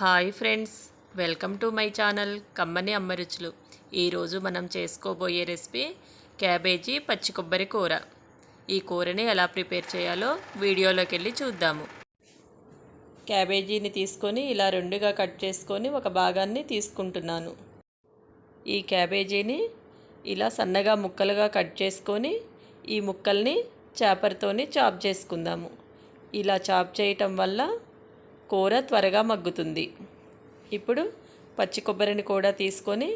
Hi friends welcome to my channel కమ్మని అమ్మరుచులు ఈరోజు మనం చేసుకోబోయే రెసిపీ క్యాబేజీ పచ్చి కొబ్బరి కూర. ఈ కూరని ఎలా ప్రిపేర్ చేయాలో వీడియోలోకి వెళ్ళి చూద్దాము. క్యాబేజీని తీసుకొని ఇలా రెండుగా కట్ చేసుకొని ఒక భాగాన్ని తీసుకుంటున్నాను. ఈ క్యాబేజీని ఇలా సన్నగా ముక్కలుగా కట్ చేసుకొని ఈ ముక్కల్ని చేపరతోని చాప్ చేసుకుందాము. ఇలా చాప్ చేయటం వల్ల కూర త్వరగా మగ్గుతుంది. ఇప్పుడు పచ్చి కొబ్బరిని కూడా తీసుకొని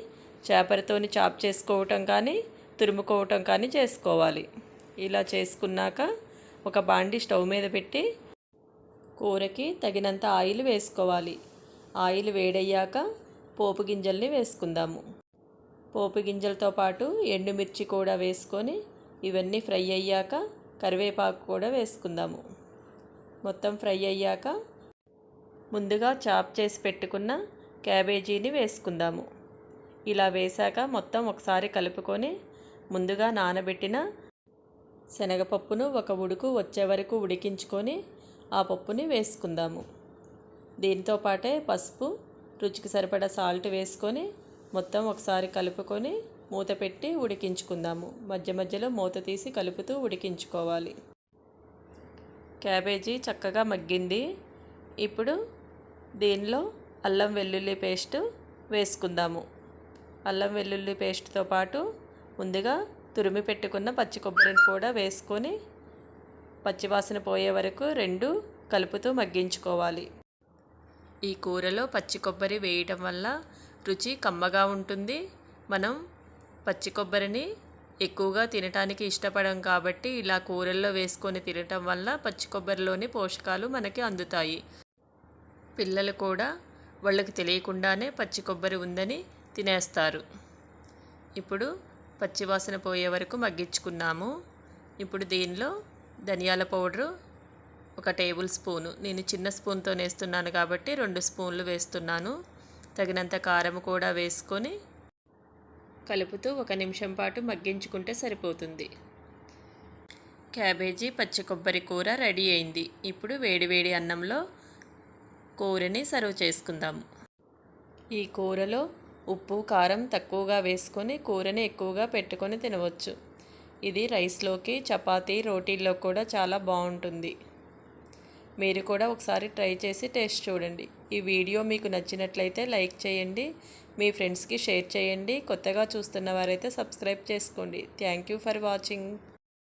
చేపలతోని చాప్ చేసుకోవటం కానీ తురుముకోవటం కానీ చేసుకోవాలి. ఇలా చేసుకున్నాక ఒక బాండి స్టవ్ మీద పెట్టి కూరకి తగినంత ఆయిల్ వేసుకోవాలి. ఆయిల్ వేడయ్యాక పోపు గింజల్ని వేసుకుందాము. పోపు గింజలతో పాటు ఎండుమిర్చి కూడా వేసుకొని ఇవన్నీ ఫ్రై అయ్యాక కరివేపాకు కూడా వేసుకుందాము. మొత్తం ఫ్రై అయ్యాక ముందుగా చాప్ చేసి పెట్టుకున్న క్యాబేజీని వేసుకుందాము. ఇలా వేశాక మొత్తం ఒకసారి కలుపుకొని ముందుగా నానబెట్టిన శనగపప్పును ఒక ఉడుకు వచ్చే వరకు ఉడికించుకొని ఆ పప్పుని వేసుకుందాము. దీంతో పాటే పసుపు రుచికి సరిపడా సాల్ట్ వేసుకొని మొత్తం ఒకసారి కలుపుకొని మూత పెట్టి ఉడికించుకుందాము. మధ్య మధ్యలో మూత తీసి కలుపుతూ ఉడికించుకోవాలి. క్యాబేజీ చక్కగా మగ్గింది. ఇప్పుడు దీనిలో అల్లం వెల్లుల్లి పేస్ట్ వేసుకుందాము. అల్లం వెల్లుల్లి పేస్ట్తో పాటు ముందుగా తురిమి పెట్టుకున్న పచ్చి కొబ్బరిని కూడా వేసుకొని పచ్చివాసన పోయే వరకు రెండు కలుపుతూ మగ్గించుకోవాలి. ఈ కూరలో పచ్చి కొబ్బరి వేయటం వల్ల రుచి కమ్మగా ఉంటుంది. మనం పచ్చి కొబ్బరిని ఎక్కువగా తినటానికి ఇష్టపడం కాబట్టి ఇలా కూరల్లో వేసుకొని తినటం వల్ల పచ్చి కొబ్బరిలోని పోషకాలు మనకి అందుతాయి. పిల్లలు కూడా వాళ్ళకి తెలియకుండానే పచ్చి కొబ్బరి ఉందని తినేస్తారు. ఇప్పుడు పచ్చివాసన పోయే వరకు మగ్గించుకున్నాము. ఇప్పుడు దీనిలో ధనియాల పౌడరు ఒక టేబుల్ స్పూను. నేను చిన్న స్పూన్తో వేస్తున్నాను కాబట్టి రెండు స్పూన్లు వేస్తున్నాను. తగినంత కారం కూడా వేసుకొని కలుపుతూ ఒక నిమిషం పాటు మగ్గించుకుంటే సరిపోతుంది. క్యాబేజీ పచ్చి కొబ్బరి కూర రెడీ అయింది. ఇప్పుడు వేడివేడి అన్నంలో కూరని సర్వ్ చేసుకుందాము ఈ కూరలో ఉప్పు కారం తక్కువగా వేసుకొని కూరని ఎక్కువగా పెట్టుకొని తినవచ్చు. ఇది రైస్లోకి చపాతీ రోటీల్లో కూడా చాలా బాగుంటుంది. మీరు కూడా ఒకసారి ట్రై చేసి టేస్ట్ చూడండి. ఈ వీడియో మీకు నచ్చినట్లయితే లైక్ చేయండి మీ ఫ్రెండ్స్కి షేర్ చేయండి కొత్తగా చూస్తున్న వారైతే సబ్స్క్రైబ్ చేసుకోండి. Thank you for watching.